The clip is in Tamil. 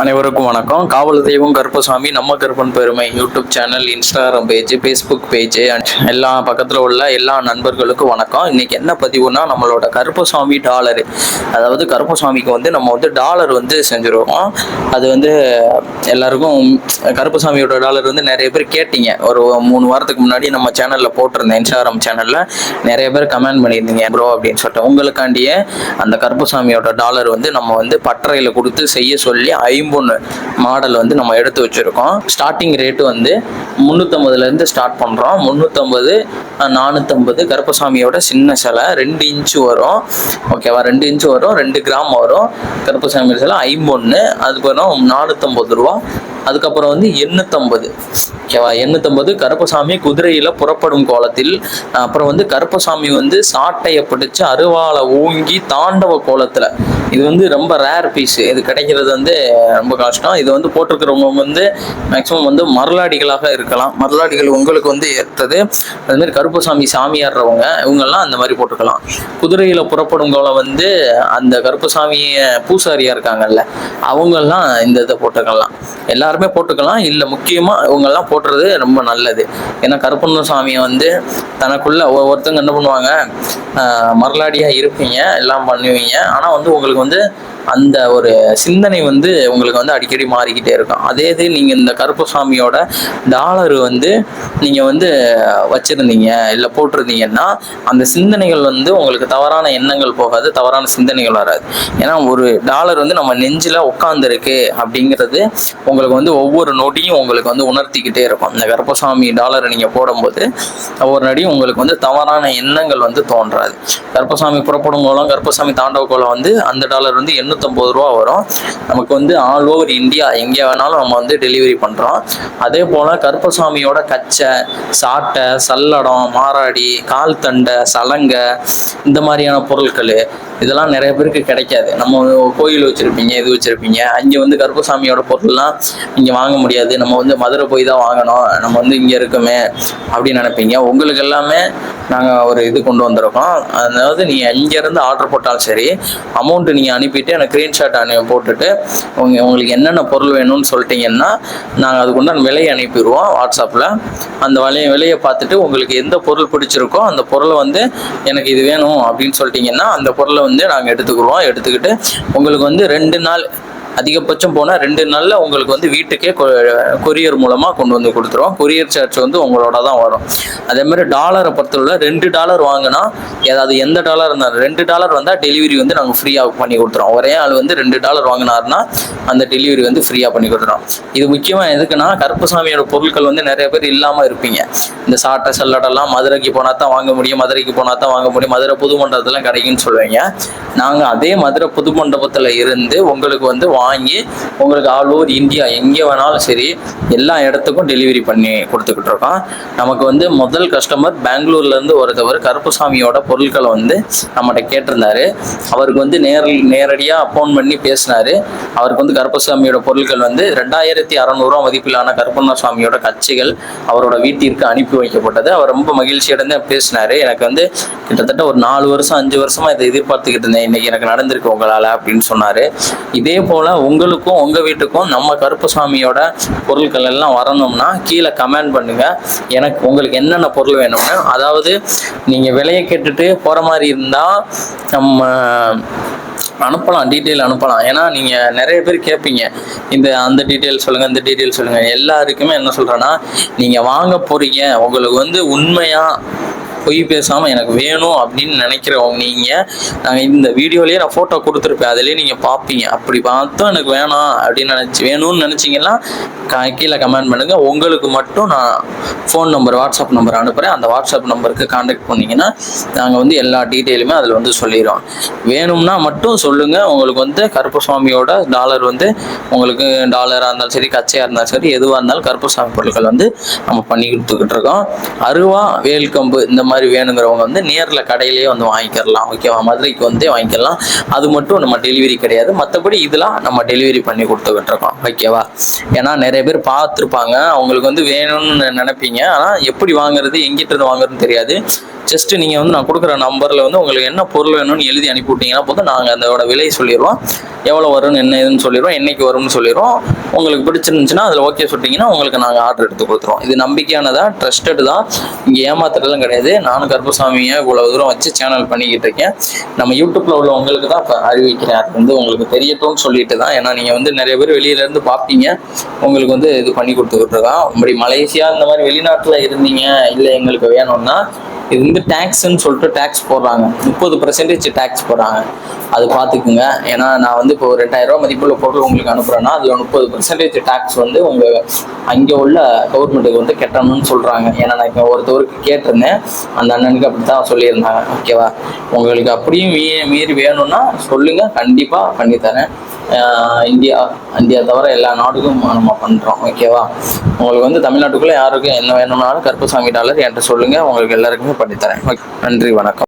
அனைவருக்கும் வணக்கம். காவல் தெய்வம் கருப்பசாமி நம்ம கருப்பன் பெருமை YouTube channel Instagram page Facebook page எல்லா பக்கத்தில் உள்ள எல்லா நண்பர்களுக்கும் வணக்கம். இன்னைக்கு என்ன பதிவுனா நம்மளோட கருப்பசாமி டாலரு. அதாவது கருப்பசாமிக்கு வந்து நம்ம வந்து டாலர் வந்து செஞ்சுருவோம் அது வந்து எல்லாருக்கும் கருப்பசாமியோட டாலர் வந்து நிறைய பேர் கேட்டீங்க. ஒரு மூணு வாரத்துக்கு முன்னாடி நம்ம சேனலில் போட்டிருந்தேன் இன்ஸ்டாகிராம் சேனலில். நிறைய பேர் கமெண்ட் பண்ணியிருந்தீங்க ப்ரோ அப்படின்னு சொல்லிட்டு. உங்களுக்காண்டியே அந்த கருப்பசாமியோட டாலர் வந்து நம்ம வந்து பட்டறையில் கொடுத்து செய்ய சொல்லி ஐம்பொன்று மாடல் வந்து நம்ம எடுத்து வச்சுருக்கோம். ஸ்டார்டிங் ரேட்டு வந்து முந்நூற்றம்பதுலேருந்து ஸ்டார்ட் பண்ணுறோம் முந்நூற்றம்பது நானூற்றம்பது கருப்பசாமியோட சின்ன சிலை ரெண்டு இன்ச்சு வரும். ஓகேவா ரெண்டு இன்ச்சு வரும் ரெண்டு கிராம் வரும். கருப்பசாமி சிலை ஐம்பொன்று அதுக்கப்புறம் நானூற்றம்பது ரூபா அதுக்கப்புறம் வந்து எண்ணூற்றம்பது ஓகேவா? எண்ணூற்றம்பது கருப்பசாமி குதிரையில் புறப்படும் கோலத்தில் அப்புறம் வந்து கருப்பசாமி வந்து சாட்டையை பிடிச்சு அருவாளை ஓங்கி தாண்டவ கோலத்தில். இது வந்து ரொம்ப ரேர் பீஸ் இது கிடைக்கிறது வந்து ரொம்ப கஷ்டம். இது வந்து போட்டிருக்கிறவங்க வந்து மேக்சிமம் வந்து மரலாடிகளாக இருக்கலாம். மரலாடிகள் உங்களுக்கு வந்து ஏற்றது. அது மாதிரி கருப்பசாமி சாமியாடுறவங்க இவங்கெல்லாம் அந்த மாதிரி போட்டுக்கலாம். குதிரையில் புறப்படும் கோலம் வந்து அந்த கருப்பசாமியை பூசாரியா இருக்காங்கல்ல அவங்கெல்லாம் இந்த இதை போட்டுக்கலாம். எல்லாரும் எல்லாருமே போட்டுக்கலாம். இல்லை முக்கியமாக இவங்கெல்லாம் போட்டுறது ரொம்ப நல்லது. ஏன்னா கருப்பண்ண சாமியை வந்து தனக்குள்ள ஒவ்வொருத்தங்க என்ன பண்ணுவாங்க? ஆஹ் மரலாடியாக இருப்பீங்க எல்லாம் பண்ணுவீங்க. ஆனால் வந்து உங்களுக்கு வந்து அந்த ஒரு சிந்தனை வந்து உங்களுக்கு வந்து அடிக்கடி மாறிக்கிட்டே இருக்கும். அதே இது நீங்கள் இந்த கருப்பசாமியோட டாலர் வந்து நீங்கள் வந்து வச்சுருந்தீங்க இல்லை போட்டிருந்தீங்கன்னா அந்த சிந்தனைகள் வந்து உங்களுக்கு தவறான எண்ணங்கள் போகாது தவறான சிந்தனைகள் வராது. ஏன்னா ஒரு டாலர் வந்து நம்ம நெஞ்சில் உட்காந்துருக்கு அப்படிங்கிறது உங்களுக்கு வந்து ஒவ்வொரு நொடியும் உங்களுக்கு வந்து உணர்த்திக்கிட்டே இருக்கும். இந்த கருப்பசாமி டாலரை நீங்கள் போடும்போது ஒவ்வொரு நடியும் உங்களுக்கு வந்து தவறான எண்ணங்கள் வந்து தோன்றாது. கருப்பசாமி புறப்படும் கோலம் கருப்பசாமி தாண்டவ கோலம் வந்து அந்த டாலர் வந்து முந்நூற்றம்பது ரூபா வரும். நமக்கு வந்து ஆல் ஓவர் இந்தியா எங்கே வேணாலும் நம்ம வந்து டெலிவரி பண்ணுறோம் அதே போல் கருப்பசாமியோட கச்சை சாட்டை சல்லடம் மாராடி கால் தண்டை சலங்கை இந்த மாதிரியான பொருட்கள் இதெல்லாம் நிறைய பேருக்கு கிடைக்காது. நம்ம கோயில் வச்சுருப்பீங்க இது வச்சுருப்பீங்க. அங்கே வந்து கருப்பசாமியோட பொருள்லாம் இங்கே வாங்க முடியாது. நம்ம வந்து மதுரை போய் தான் வாங்கணும். நம்ம வந்து இங்கே இருக்கோமே அப்படின்னு நினைப்பீங்க. உங்களுக்கு எல்லாமே நாங்கள் ஒரு இது கொண்டு வந்திருக்கோம். அதாவது நீங்கள் இங்கேருந்து ஆர்டர் போட்டாலும் சரி அமௌண்ட்டு நீங்கள் அனுப்பிட்டு எனக்கு ஸ்க்ரீன்ஷாட் அனு போட்டுட்டு உங்க உங்களுக்கு என்னென்ன பொருள் வேணும்னு சொல்லிட்டீங்கன்னா நாங்கள் அதுக்குண்டான விலையை அனுப்பிடுவோம் வாட்ஸ்அப்பில் அந்த விலையை விலையை பார்த்துட்டு உங்களுக்கு எந்த பொருள் பிடிச்சிருக்கோ அந்த பொருளை வந்து எனக்கு இது வேணும் அப்படின்னு சொல்லிட்டீங்கன்னா அந்த பொருளை வந்து நாங்கள் எடுத்துக்கிடுவோம் எடுத்துக்கிட்டு உங்களுக்கு வந்து ரெண்டு நாள் அதிகபட்சம் போனால் ரெண்டு நாளில் உங்களுக்கு வந்து வீட்டுக்கே கொரியர் மூலமாக கொண்டு வந்து கொடுத்துருவோம். கொரியர் சார்ஜ் வந்து உங்களோட தான் வரும். அதே மாதிரி டாலரை பொறுத்தவரை ரெண்டு டாலர் வாங்கினா ஏதாவது எந்த டாலர் இருந்தாலும் ரெண்டு டாலர் வந்தால் டெலிவரி வந்து நாங்கள் ஃப்ரீயாக பண்ணி கொடுத்துருவோம். ஒரே ஆள் வந்து ரெண்டு டாலர் வாங்கினாருன்னா அந்த டெலிவரி வந்து ஃப்ரீயாக பண்ணி கொடுத்துருவோம். இது முக்கியமாக எதுக்குன்னா கருப்பசாமியோட பொருட்கள் வந்து நிறைய பேர் இல்லாமல் இருப்பீங்க. இந்த சாட்டை சல்லடெல்லாம் மதுரைக்கு போனால் தான் வாங்க முடியும் மதுரைக்கு போனால் தான் வாங்க முடியும் மதுரை புது மண்டபத்தில் கிடைக்குன்னு சொல்லுவீங்க. நாங்கள் அதே மதுரை புது மண்டபத்தில் இருந்து உங்களுக்கு வந்து வாங்கி உங்களுக்கு ஆல் ஓவர் இந்தியா எங்கே வேணாலும் சரி எல்லா இடத்துக்கும் டெலிவரி பண்ணி கொடுத்துக்கிட்டு இருக்கோம். நமக்கு வந்து முதல் கஸ்டமர் பெங்களூர்லேருந்து ஒருத்தவர் கருப்புசாமியோட பொருட்களை வந்து நம்மகிட்ட கேட்டிருந்தாரு. அவருக்கு வந்து நேரில் நேரடியாக ஃபோன் பண்ணி பேசினார். அவருக்கு வந்து கருப்பசாமியோட பொருட்கள் வந்து ரெண்டாயிரத்தி அறநூறுவா மதிப்பிலான கருப்பண்ணசாமியோட கட்சிகள் அவரோட வீட்டிற்கு அனுப்பி வைக்கப்பட்டது. அவர் ரொம்ப மகிழ்ச்சியடைந்து பேசினாரு. எனக்கு வந்து கிட்டத்தட்ட ஒரு நாலு வருஷம் அஞ்சு வருஷமாக இதை எதிர்பார்த்துக்கிட்டு இருந்தேன். இன்னைக்கு எனக்கு நடந்திருக்கு உங்களால் அப்படின்னு சொன்னார். இதே போல் உங்களுக்கும் உங்கள் வீட்டுக்கும் நம்ம கருப்புசாமியோட பொருட்கள் எல்லாம் வரணும்னா கீழே கமெண்ட் பண்ணுங்கள் எனக்கு உங்களுக்கு என்னென்ன பொருள் வேணும்னு. அதாவது நீங்கள் விலையை கேட்டுட்டு போகிற மாதிரி இருந்தால் நம்ம அனுப்பலாம் டீட்டெயில் அனுப்பலாம். ஏன்னா நீங்கள் நிறைய பேர் கேட்பீங்க இந்த அந்த டீட்டெயில் சொல்லுங்கள் இந்த டீட்டெயில் சொல்லுங்கள் எல்லாருக்குமே என்ன சொல்கிறேன்னா நீங்கள் வாங்க போகிறீங்க உங்களுக்கு வந்து உண்மையாக பொய் பேசாமல் எனக்கு வேணும் அப்படின்னு நினைக்கிறவங்க நீங்கள் நாங்கள் இந்த வீடியோலேயே நான் ஃபோட்டோ கொடுத்துருப்பேன். அதிலே நீங்கள் பார்ப்பீங்க அப்படி பார்த்தோம் எனக்கு வேணாம் அப்படின்னு நினச்சி வேணும்னு நினச்சிங்கன்னா கீழே கமெண்ட் பண்ணுங்கள் உங்களுக்கு மட்டும் நான் ஃபோன் நம்பர் வாட்ஸ்அப் நம்பர் அனுப்புகிறேன் அந்த வாட்ஸ்அப் நம்பருக்கு காண்டாக்ட் பண்ணிங்கன்னா நாங்கள் வந்து எல்லா டீட்டெயிலுமே அதில் வந்து சொல்லிடுவோம் வேணும்னா மட்டும் சொல்லுங்கள் உங்களுக்கு வந்து கருப்பசாமியோட டாலர் வந்து உங்களுக்கு டாலராக இருந்தாலும் சரி கச்சையாக இருந்தாலும் சரி எதுவாக இருந்தாலும் கருப்பசாமி பொருட்கள் வந்து நம்ம பண்ணி கொடுத்துக்கிட்டு இருக்கோம். அருவா வேல்கம்பு இந்த மாதிரி மாதிரி வேணுங்கிறவங்க வந்து நேரில் கடையிலேயே வந்து வாங்கிக்கிறலாம் ஓகேவா மதுரைக்கு வந்து வாங்கிக்கலாம். அது மட்டும் நம்ம டெலிவரி கிடையாது. மற்றபடி இதெல்லாம் நம்ம டெலிவரி பண்ணி கொடுத்துக்கிட்டு இருக்கோம் ஓகேவா ஏன்னா நிறைய பேர் பார்த்துருப்பாங்க. அவங்களுக்கு வந்து வேணும்னு நினைப்பீங்க. ஆனால் எப்படி வாங்குறது எங்கிட்ட இருந்து வாங்குறதுன்னு தெரியாது. ஜஸ்ட் நீங்கள் வந்து நான் கொடுக்குற நம்பரில் வந்து உங்களுக்கு என்ன பொருள் வேணும்னு எழுதி அனுப்பி விட்டீங்கன்னா போதும். நாங்கள் அதோட விலை சொல்லிடுவோம் எவ்வளோ வரும்னு என்ன ஏதுன்னு சொல்லிடுவோம் என்னைக்கு வரும்னு சொல்லிடுவோம் உங்களுக்கு பிடிச்சிருந்துச்சுன்னா அதில் ஓகே சொல்லிட்டீங்கன்னா உங்களுக்கு நாங்கள் ஆர்டர் எடுத்து கொடுத்துருவோம். இது நம்பிக்கையானதா? ட்ரஸ்டட் தான். இங்கே ஏமாத்துறதுலாம் கிடையாது. நானும் கருப்பசாமியை இவ்வளோ தூரம் வச்சு சேனல் பண்ணிக்கிட்டு இருக்கேன்? நம்ம யூடியூப்ல உள்ள உங்களுக்கு தான் இப்போ அறிவிக்கிறேன் அது வந்து உங்களுக்கு தெரியட்டும்னு சொல்லிட்டு தான். ஏன்னா நீங்கள் வந்து நிறைய பேர் வெளியிலேருந்து பார்ப்பீங்க உங்களுக்கு வந்து இது பண்ணி கொடுத்துக்கிட்டு இருக்கான். இப்படி மலேசியா இந்த மாதிரி வெளிநாட்டில் இருந்தீங்க இல்லை எங்களுக்கு வேணும்னா இது வந்து டேக்ஸ்ன்னு சொல்லிட்டு டேக்ஸ் போடுறாங்க. முப்பது பர்சன்டேஜ் டேக்ஸ் போடுறாங்க. அது பார்த்துக்குங்க. ஏன்னா நான் வந்து இப்போ ரெண்டாயிரம் ரூபா மதிப்புள்ள பொருள் உங்களுக்கு அனுப்புகிறேன்னா அதில் முப்பது பர்சன்டேஜ் டேக்ஸ் வந்து உங்கள் அங்கே உள்ள கவர்மெண்ட்டுக்கு வந்து கட்டணும்னு சொல்கிறாங்க ஏன்னா நான் இப்போ ஒருத்தவருக்கு கேட்டிருந்தேன். அந்த அண்ணனுக்கு அப்படி தான் சொல்லியிருந்தாங்க ஓகேவா உங்களுக்கு அப்படியும் மீ மீறி வேணும்னா சொல்லுங்கள் கண்டிப்பாக பண்ணித்தரேன். இந்தியா இந்தியா தவிர எல்லா நாடுக்கும் நம்ம பண்ணுறோம் ஓகேவா உங்களுக்கு வந்து தமிழ்நாட்டுக்குள்ளே யாருக்கும் என்ன வேணும்னாலும் கருப்பசாமி டாலர் என்கிட்ட சொல்லுங்கள் உங்களுக்கு எல்லாருக்குமே பண்ணித்தரேன் ஓகே. நன்றி வணக்கம்